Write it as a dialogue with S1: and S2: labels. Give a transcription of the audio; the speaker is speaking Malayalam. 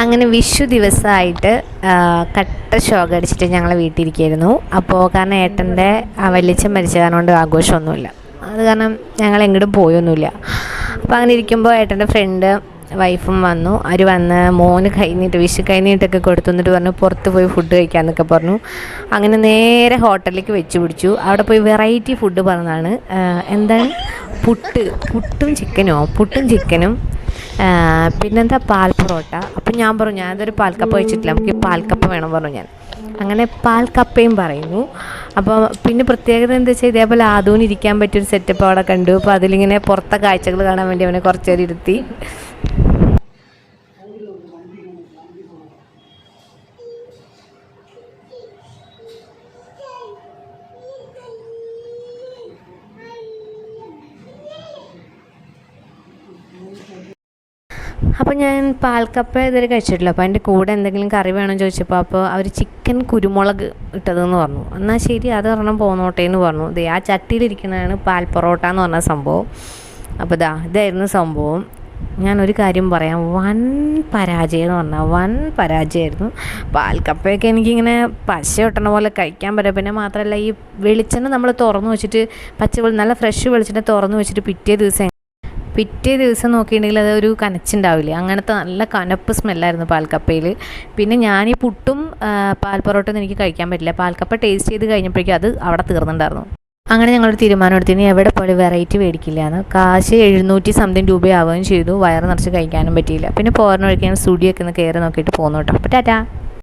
S1: അങ്ങനെ വിഷു ദിവസമായിട്ട് കട്ട ഷോക്ക് അടിച്ചിട്ട് ഞങ്ങൾ വീട്ടിലിരിക്കുകയായിരുന്നു. അപ്പോൾ കാരണം ഏട്ടന്റെ വല്യച്ഛൻ മരിച്ച കാരണം കൊണ്ട് ആഘോഷമൊന്നുമില്ല. അത് കാരണം ഞങ്ങൾ എങ്ങോട്ടും പോയൊന്നുമില്ല. അപ്പോൾ അങ്ങനെ ഇരിക്കുമ്പോൾ ഏട്ടന്റെ ഫ്രണ്ട് വൈഫും വന്നു. അവർ വന്ന് മോന് കൈനീട്ട് വിഷു കൈനീട്ടൊക്കെ കൊടുത്തു എന്നിട്ട് പറഞ്ഞു പുറത്ത് പോയി ഫുഡ് കഴിക്കാമെന്നൊക്കെ പറഞ്ഞു. അങ്ങനെ നേരെ ഹോട്ടലിലേക്ക് വെച്ച് പിടിച്ചു. അവിടെ പോയി വെറൈറ്റി ഫുഡ് പറഞ്ഞതാണ്. എന്താണ്? പുട്ട്. പുട്ടും ചിക്കനോ പുട്ടും ചിക്കനും പിന്നെന്താ? പാൽ പൊറോട്ട അപ്പം ഞാൻ പറഞ്ഞു പാൽ പാൽക്കപ്പ വെച്ചിട്ടില്ല. നമുക്ക് പാൽ പാൽക്കപ്പ വേണം പറഞ്ഞു ഞാൻ. അങ്ങനെ പാൽ കപ്പയും പറയുന്നു. അപ്പോൾ പിന്നെ പ്രത്യേകത എന്താ വെച്ചാൽ ഇതേപോലെ ആദൂന് ഇരിക്കാൻ പറ്റിയൊരു സെറ്റപ്പ് അവിടെ കണ്ടു. അപ്പോൾ അതിലിങ്ങനെ പുറത്തെ കാഴ്ചകൾ കാണാൻ വേണ്ടി അവനെ കുറച്ച് ഇരുത്തി. അപ്പോൾ ഞാൻ പാൽക്കപ്പ ഇതുവരെ കഴിച്ചിട്ടില്ല. അപ്പോൾ അതിന്റെ കൂടെ എന്തെങ്കിലും കറി വേണം ചോദിച്ചപ്പോൾ അപ്പോൾ അവർ ചിക്കൻ കുരുമുളക് ഇട്ടതെന്ന് പറഞ്ഞു. എന്നാൽ ശരി അത് ഒരെണ്ണം പോന്നോട്ടെ എന്ന് പറഞ്ഞു. ദേ ആ ചട്ടിയിലിരിക്കുന്നതാണ് പാൽ പൊറോട്ട എന്ന് പറഞ്ഞ സംഭവം. അപ്പോൾ ഇതാ ഇതായിരുന്നു സംഭവം. ഞാൻ ഒരു കാര്യം പറയാം. വൻ പരാജയം എന്ന് പറഞ്ഞാൽ വൻ പരാജയമായിരുന്നു. പാൽക്കപ്പയൊക്കെ എനിക്കിങ്ങനെ പശ ഒട്ടണ പോലെ കഴിക്കാൻ പറ്റും. പിന്നെ മാത്രമല്ല ഈ വെളിച്ചെണ്ണ നമ്മൾ തുറന്നു വെച്ചിട്ട് പച്ച നല്ല ഫ്രഷ് വെളിച്ചെണ്ണ തുറന്നു വെച്ചിട്ട് പിറ്റേ ദിവസം പിറ്റേ ദിവസം നോക്കിയിട്ടുണ്ടെങ്കിൽ ഒരു കനച്ചുണ്ടാവില്ലേ. അങ്ങനത്തെ നല്ല കനപ്പ് സ്മെല്ലായിരുന്നു പാൽക്കപ്പയിൽ പിന്നെ ഞാൻ ഈ പുട്ടും ആ, പാൽ പൊറോട്ടയൊന്നും എനിക്ക് കഴിക്കാൻ പറ്റില്ല. പാൽക്കപ്പ ടേസ്റ്റ് ചെയ്ത് കഴിഞ്ഞപ്പോഴേക്കും അത് അവിടെ തീർന്നിട്ടുണ്ടായിരുന്നു. അങ്ങനെ ഞങ്ങളൊരു തീരുമാനം എടുത്തിരുന്നു എവിടെ പോലും വെറൈറ്റി മേടിക്കില്ല എന്ന് കാശ് എഴുന്നൂറ്റി സംതിങ് രൂപയാവുകയും ചെയ്തു. വയറ് നിറച്ച് കഴിക്കാനും പറ്റിയില്ല. പിന്നെ പോരണ ഒഴിക്കാൻ സ്റ്റുഡിയോ ഒക്കെ ഒന്ന് കയറി നോക്കിയിട്ട് പോന്നു കേട്ടോ. അപ്പോൾ ടാറ്റാ.